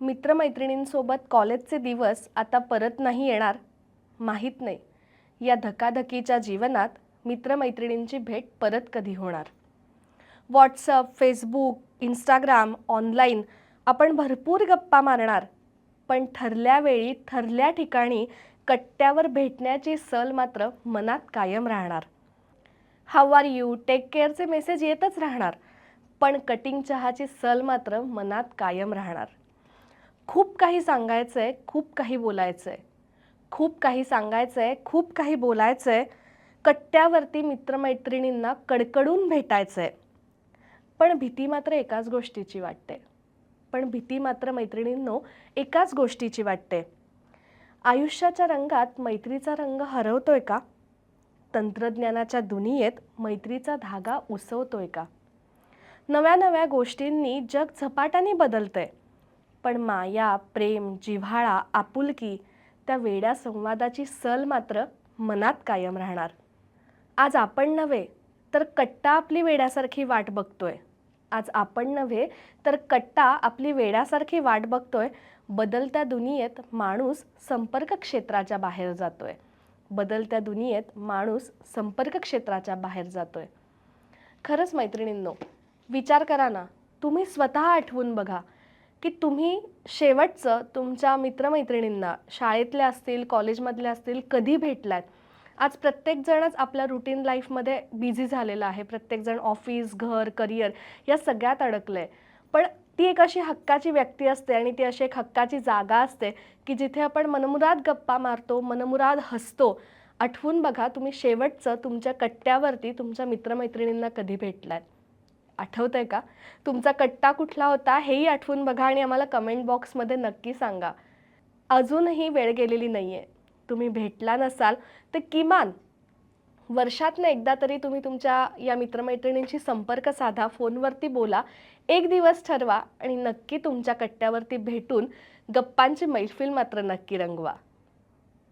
मित्रमैत्रिणींसोबत कॉलेजचे दिवस आता परत नाही येणार? माहीत नाही. या धकाधकीच्या जीवनात मित्रमैत्रिणींची भेट परत कधी होणार? व्हॉट्सअप फेसबुक इंस्टाग्राम ऑनलाईन आपण भरपूर गप्पा मारणार. पण ठरल्या वेळी ठरल्या ठिकाणी कट्ट्यावर भेटण्याची सल मात्र मनात कायम राहणार. How are you? टेक केअरचे मेसेज येतच राहणार. पण कटिंग चहाची सल मात्र मनात कायम राहणार. खूप काही सांगायचं आहे खूप काही बोलायचं आहे खूप काही सांगायचं आहे खूप काही बोलायचं आहे कट्ट्यावरती मित्रमैत्रिणींना कडकडून भेटायचं आहे पण भीती मात्र एकाच गोष्टीची वाटते. पण भीती मात्र मैत्रिणींनो एकाच गोष्टीची वाटते. आयुष्याच्या रंगात मैत्रीचा रंग हरवतोय का? तंत्रज्ञानाच्या दुनियेत मैत्रीचा धागा उसवतोय का? नव्या नव्या गोष्टींनी जग झपाट्याने बदलतंय. पण माया प्रेम जिव्हाळा आपुलकी त्या वेड्या संवादाची सल मात्र मनात कायम राहणार. आज आपण नव्हे तर कट्टा आपली वेड्यासारखी वाट बघतोय. आज आपण नव्हे तर कट्टा आपली वेड्यासारखी वाट बघतोय. बदलत्या दुनियेत माणूस संपर्क क्षेत्राच्या बाहेर जातोय. बदलत्या दुनियेत माणूस संपर्क क्षेत्राच्या बाहेर जातोय. खरंच मैत्रिणींनो विचार करा ना तुम्ही स्वतः आठवून बघा की तुम्ही शेवटचं तुमच्या मित्रमैत्रिणींना शाळेतल्या असतील कॉलेजमधल्या असतील कधी भेटलात? आज प्रत्येकजणच आपल्या रुटीन लाईफमध्ये बिझी झालेला आहे. प्रत्येकजण ऑफिस घर करिअर या सगळ्यात अडकलं आहे पण ती एक अशी हक्काची व्यक्ती असते आणि ती अशी एक हक्काची जागा असते की जिथे आपण मनमुराद गप्पा मारतो मनमुराद हसतो. आठवून बघा तुम्ही शेवटचं तुमच्या कट्ट्यावरती तुमच्या मित्रमैत्रिणींना कधी भेटलात? आठवतं आहे का? तुमचा कट्टा कुठला होता हेही आठवून बघा आणि आम्हाला कमेंट बॉक्समध्ये नक्की सांगा. अजूनही वेळ गेलेली नाही आहे तुम्ही भेटला नसाल तर किमान वर्षातनं एकदा तरी तुम्ही तुमच्या या मित्रमैत्रिणींशी संपर्क साधा फोनवरती बोला एक दिवस ठरवा आणि नक्की तुमच्या कट्ट्यावरती भेटून गप्पांची मैफिल मात्र नक्की रंगवा.